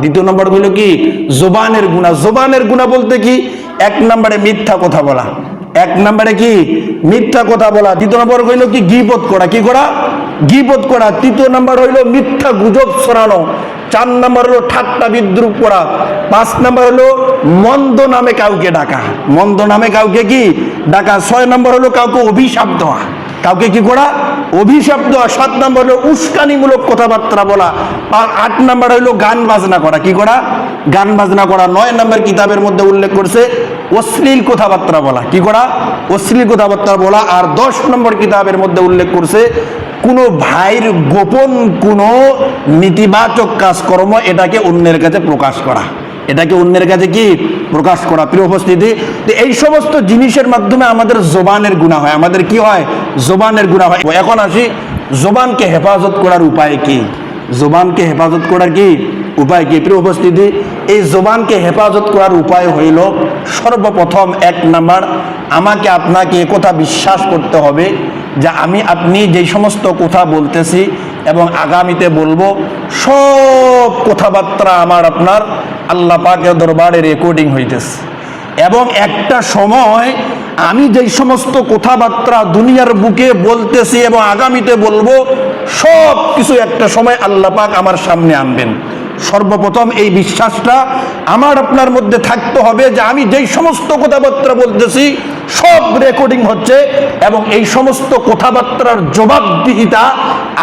দ্বিতীয় নম্বর হইল কি? জোবানের গুণা। জোবানের গুণা বলতে কি? এক নম্বরে মিথ্যা কথা বলা। এক নম্বরে কি? মিথ্যা কথা বলা। দ্বিতীয় নম্বর হইল কি? গিবত করা। কি করা? গিবত করা। তৃতীয় নম্বর হইল মিথ্যা গুজব ছড়ানো। চার নম্বর হলো ঠাট্টা বিদ্রুপ করা। পাঁচ নম্বর হলো মন্দ নামে কাউকে ডাকা। মন্দ নামে কাউকে কি? ডাকা। ছয় নম্বর হলো কাউকে অভিশাপ দেওয়া। কাউকে কি করা? অভিশাপ দেওয়া সাত নম্বর হলো উস্কানিমূলক কথাবার্তা বলা। আট নম্বর হলো গান বাজনা করা। কি করা? গান বাজনা করা। নয় নম্বর কিতাবের মধ্যে উল্লেখ করছে অশ্লীল কথাবার্তা বলা। কি করা? অশ্লীল কথাবার্তা বলা। আর দশ নম্বর কিতাবের মধ্যে উল্লেখ করছে, কোনো ভাইয়ের গোপন কোনো নেতিবাচক কাজকর্ম এটাকে অন্যের কাছে প্রকাশ করা। এটাকে অন্যের কাছে কি প্রকাশ করা? প্রিয় উপস্থিতি তো এই সমস্ত জিনিসের মাধ্যমে আমাদের জোবানের গুণা হয়। আমাদের কি হয়? জোবানের গুণা হয়। এখন আসি, জোবানকে হেফাজত করার উপায় কি? জোবানকে হেফাজত করার কি উপায় কি? প্রিয় উপস্থিতি এই জোবানকে হেফাজত করার উপায় হইল সর্বপ্রথম এক নাম্বার, আমাকে আপনাকে কথা বিশ্বাস করতে হবে যে আমি আপনি যেই সমস্ত কথা বলতেছি এবং আগামীতে বলব, সব কথাবার্তা আমার আপনার আল্লাহ পাকের দরবারে রেকর্ডিং হইতেছে। এবং একটা সময় আমি যেই সমস্ত কথাবার্তা দুনিয়ার বুকে বলতেছি এবং আগামীতে বলব, সব কিছু একটা সময় আল্লাহ পাক আমার সামনে আনবেন। সর্বপ্রথম এই বিশ্বাসটা আমার আপনার মধ্যে থাকতে হবে যে আমি যেই সমস্ত কথাবার্তা বলতেছি, সব রেকর্ডিং হচ্ছে এবং এই সমস্ত কথাবার্তার জবাবদিহিতা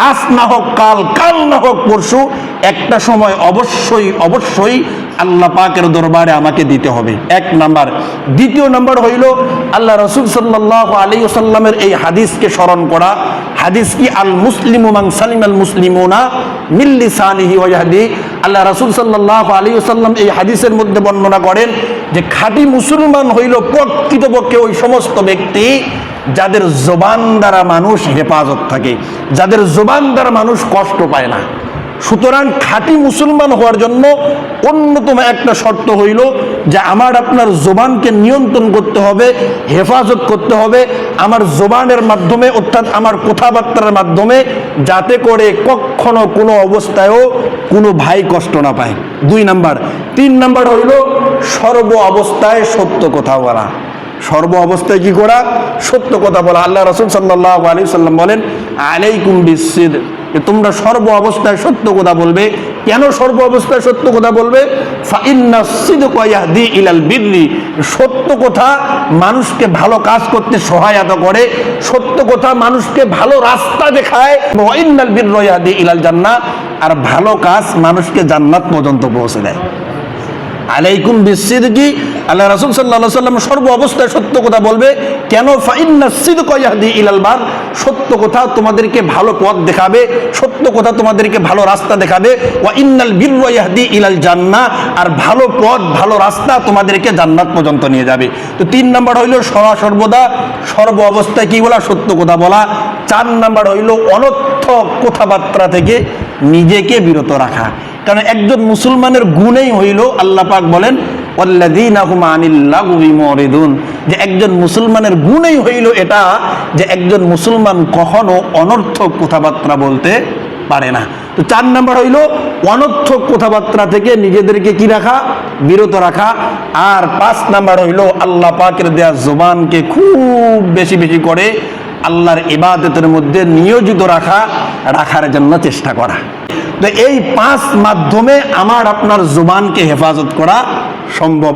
আজ না হোক, কাল কাল না হোক, পরশু, একটা সময় অবশ্যই অবশ্যই আল্লাহ পাকের দরবারে আমাকে দিতে হবে। এক নাম্বার। দ্বিতীয় নাম্বার হইল আল্লাহ রসুল সাল্লাহ আলী ওসাল্লামের এই হাদিসকে স্মরণ করা। হাদিস কি, আল মুসলিম সালিম আল মুসলিমুনা মিল্লি সানিহি আল্লাহ রাসুল সাল্লাহ আলী সাল্লাম এই হাদিসের মধ্যে বর্ণনা করেন যে খাঁটি মুসলমান হইল প্রকৃতপক্ষে ওই সমস্ত ব্যক্তি যাদের জবান দ্বারা মানুষ হেফাজত থাকে, যাদের জবান দ্বারা মানুষ কষ্ট পায় না। সুতরাং খাঁটি মুসলমান হওয়ার জন্য অন্যতম একটা শর্ত হইল যে আমার আপনার জোবানকে নিয়ন্ত্রণ করতে হবে, হেফাজত করতে হবে আমার জোবানের মাধ্যমে, অর্থাৎ আমার কথাবার্তার মাধ্যমে, যাতে করে কখনো কোনো অবস্থায়ও কোনো ভাই কষ্ট না পায়। দুই নাম্বার। তিন নাম্বার হইল সর্ব অবস্থায় সত্য কথা বলা। সর্ব অবস্থায় কি করা? সত্য কথা বলা। আল্লাহ রসুল সাল্লাহ আলী সাল্লাম বলেন, আলাইকুম বিসিদ যে তোমরা সর্ব অবস্থায় সত্য কথা বলবে। কেন সর্ব অবস্থায় সত্য কথা বলবে? ইলাল সত্য কথা মানুষকে ভালো কাজ করতে সহায়তা করে, সত্য কথা মানুষকে ভালো রাস্তা দেখায়। ইয়াহদি ইলাল জান্নাহ। আর ভালো কাজ মানুষকে জান্নাত পর্যন্ত পৌঁছে দেয়। আলাইকুম বিসিদকি। আল্লাহ রাসূল আলাইহি সাল্লাম সর্ব অবস্থায় সত্য কথা বলবে, কেন ফাইন্না সিদকা ইয়াহদি ইলাল বার? সত্য কথা তোমাদেরকে ভালো পথ দেখাবে, সত্য কথা তোমাদেরকে ভালো রাস্তা দেখাবে। ওয়া ইন্নাল ইয়াহদি ইলাল জান্না আর ভালো পথ, ভালো রাস্তা তোমাদেরকে জান্নাত পর্যন্ত নিয়ে যাবে। তো তিন নাম্বার হইল সরা সর্বদা, সর্ব অবস্থায় কি বলা? সত্য কথা বলা। চার নাম্বার হইল অনর্থক কথাবার্তা থেকে নিজেকে বিরত রাখা। কারণ একজন মুসলমানের গুণেই হইল আল্লাহ পাক বলেন যে একজন মুসলমানের গুণেই হইল এটা, যে একজন মুসলমান কখনো অনর্থক কথাবার্তা বলতে পারে না। তো চার নাম্বার হইল, অনর্থক কথাবার্তা থেকে নিজেদেরকে কি রাখা? বিরত রাখা। আর পাঁচ নাম্বার হইল, আল্লাহ পাকের দেয়া জোবানকে খুব বেশি বেশি করে আল্লাহর ইবাদতের মধ্যে নিয়োজিত রাখা। রাখার জন্য চেষ্টা করা। তো এই পাঁচ মাধ্যমে আমার আপনার জুবানকে হেফাজত করা সম্ভব।